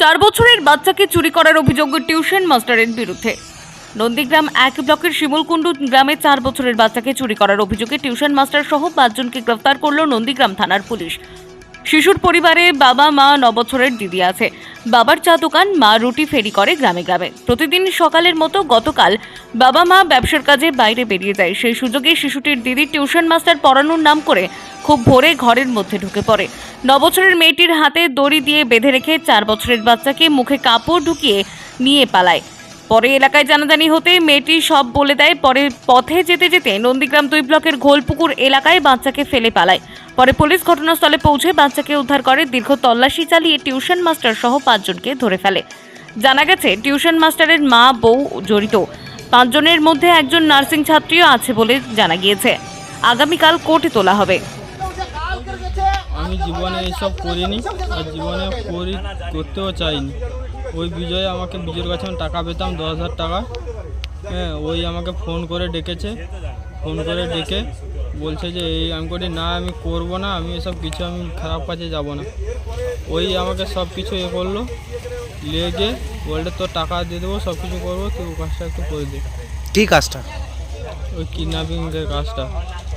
চার বছরের বাচ্চাকে চুরি করার অভিযোগ টিউশন মাস্টারের বিরুদ্ধে। নন্দীগ্রাম এক ব্লকের শিমুলকুণ্ডু গ্রামে চার বছরের বাচ্চাকে চুরি করার অভিযোগে টিউশন মাস্টার সহ পাঁচজনকে গ্রেফতার করল নন্দীগ্রাম থানার পুলিশ। শিশুর পরিবারে বাবা, মা নবছরের দিদি আছে। বাবার চা দোকান মা রুটি ফেরি করে গ্রামে গ্রামে। প্রতিদিন সকালের মতো গতকাল বাবা, মা ব্যবসার কাজে বাইরে বেরিয়ে যায়। সেই সুযোগে শিশুটির দিদি টিউশন মাস্টার পড়ানোর নাম করে খুব ভোরে ঘরের মধ্যে ঢুকে পড়ে। নবছরের মেয়েটির হাতে দড়ি দিয়ে বেঁধে রেখে চার বছরের বাচ্চাকে মুখে কাপড় ঢুকিয়ে নিয়ে পালায়। পরে এলাকায় জানাজানি হতে মেয়েটি সব বলে দেয়, পরে পথে যেতে যেতে নন্দীগ্রাম দুই ব্লকের ঘোলপুকুর এলাকায় বাচ্চাকে ফেলে পালায়। পরে পুলিশ ঘটনাস্থলে পৌঁছে বাচ্চাকে উদ্ধার করে, দীর্ঘ তল্লাশি চালিয়ে টিউশন মাস্টার সহ পাঁচজনকে ধরে ফেলে। জানা গেছে, টিউশন মাস্টারের মা, বউ জড়িত। পাঁচজনের মধ্যে একজন নার্সিং ছাত্রীও আছে বলে জানা গিয়েছে। আগামীকাল কোর্টে তোলা হবে। আমি জীবনে এইসব করিনি, আর জীবনে করি, করতেও চাইনি। ওই বিজয়ে আমাকে বিজয়ের কাছে আমি টাকা পেতাম দশ হাজার টাকা। হ্যাঁ ওই আমাকে ফোন করে ডেকেছে। ফোন করে ডেকে বলছে যে এই আমি করি না আমি করব না আমি এসব কিছু আমি খারাপ কাজে যাব না। ওই আমাকে সব কিছু এ করল। লেগে বললে তোর টাকা দিয়ে দেবো সব কিছু করব তুই ও কাজটা একটু করে দে। কি কাজটা? ওই কিডন্যাপিংয়ের কাজটা।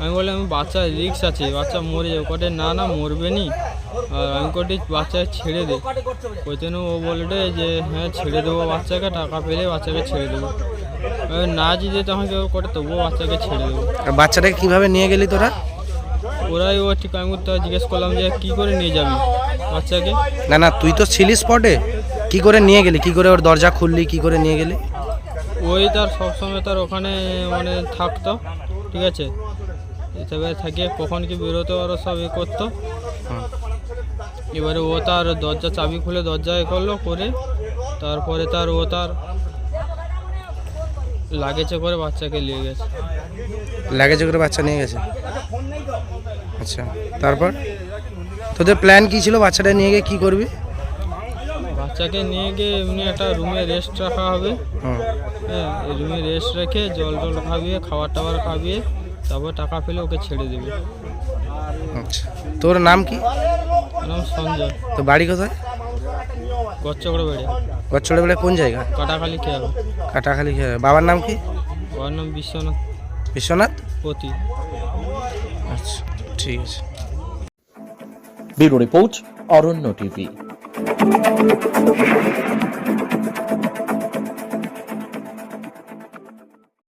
আমি বললাম আমি বাচ্চা রিক্স আছে বাচ্চা মরে যাবে। কটে না না মরবে নি। আর আমি কটি বাচ্চা ছেড়ে দে। ওই জন্য ও বলবে যে হ্যাঁ ছেড়ে দেবো বাচ্চাকে টাকা পেলে বাচ্চাকে ছেড়ে দেবো। না যদি তোমাকে করে তবুও বাচ্চাকে ছেড়ে দেবো। বাচ্চাটাকে কীভাবে নিয়ে গেলি তোরা? ওরাই ও ঠিক আমি তো জিজ্ঞেস করলাম যে কী করে নিয়ে যাবি বাচ্চাকে? না না তুই তো ছিলি স্পটে কি করে নিয়ে গেলি? কি করে ওর দরজা খুললি? কি করে নিয়ে গেলি? ওই তার সবসময় তার ওখানে মানে থাকতো ঠিক আছে? এসবে থাকিয়ে কখন কি বেরোতো আরও সব এ করতো। এবারে ও তার দরজা চাবি খুলে দরজা এ করল করে তারপরে তার ও তার লাগেজে করে বাচ্চাকে নিয়ে গেছে। লাগেজে করে বাচ্চা নিয়ে গেছে? আচ্ছা তারপর? তোদের প্ল্যান কি ছিল বাচ্চাটা নিয়ে গিয়ে কি করবি? বাচ্চাকে নিয়ে গিয়ে এমনি একটা রুমে রেস্ট রাখা হবে। হ্যাঁ রুমে রেস্ট রেখে জল টল খাবিয়ে খাবার টাবার খাবিয়ে তারপর টাকা পেলে ওকে ছেড়ে দেবে। আচ্ছা। তোর নাম কি? নাম সঞ্জয়। তো বাড়ি কোথায়? গচ্চকড়ে বেড়ে। গচ্ছড়ে বেলা কোন জায়গা? কাটাখালি খেয়াল। কাটাখালি খেয়ে বাবার নাম কি? ওর নাম বিশ্বনাথ। বিশ্বনাথ? পতি। আচ্ছা ঠিক আছে। Bureau report Aranya TV.